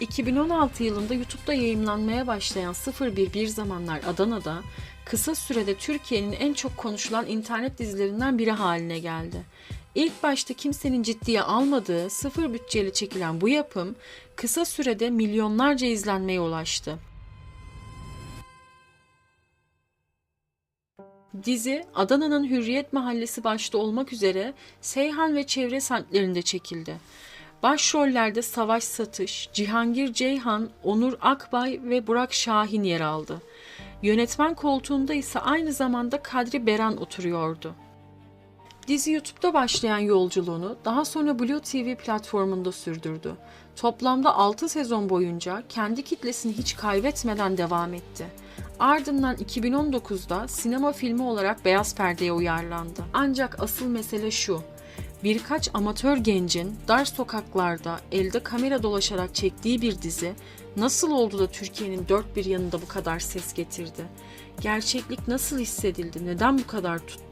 2016 yılında YouTube'da yayımlanmaya başlayan 01 Bir Zamanlar Adana'da kısa sürede Türkiye'nin en çok konuşulan internet dizilerinden biri haline geldi. İlk başta kimsenin ciddiye almadığı sıfır bütçeyle çekilen bu yapım kısa sürede milyonlarca izlenmeye ulaştı. Dizi Adana'nın Hürriyet Mahallesi başta olmak üzere Seyhan ve çevre semtlerinde çekildi. Başrollerde Savaş Satış, Cihangir Ceyhan, Onur Akbay ve Burak Şahin yer aldı. Yönetmen koltuğunda ise aynı zamanda Kadri Beran oturuyordu. Dizi YouTube'da başlayan yolculuğunu daha sonra Blue TV platformunda sürdürdü. Toplamda 6 sezon boyunca kendi kitlesini hiç kaybetmeden devam etti. Ardından 2019'da sinema filmi olarak beyaz perdeye uyarlandı. Ancak asıl mesele şu. Birkaç amatör gencin dar sokaklarda elde kamera dolaşarak çektiği bir dizi nasıl oldu da Türkiye'nin dört bir yanında bu kadar ses getirdi? Gerçeklik nasıl hissedildi? Neden bu kadar tuttu?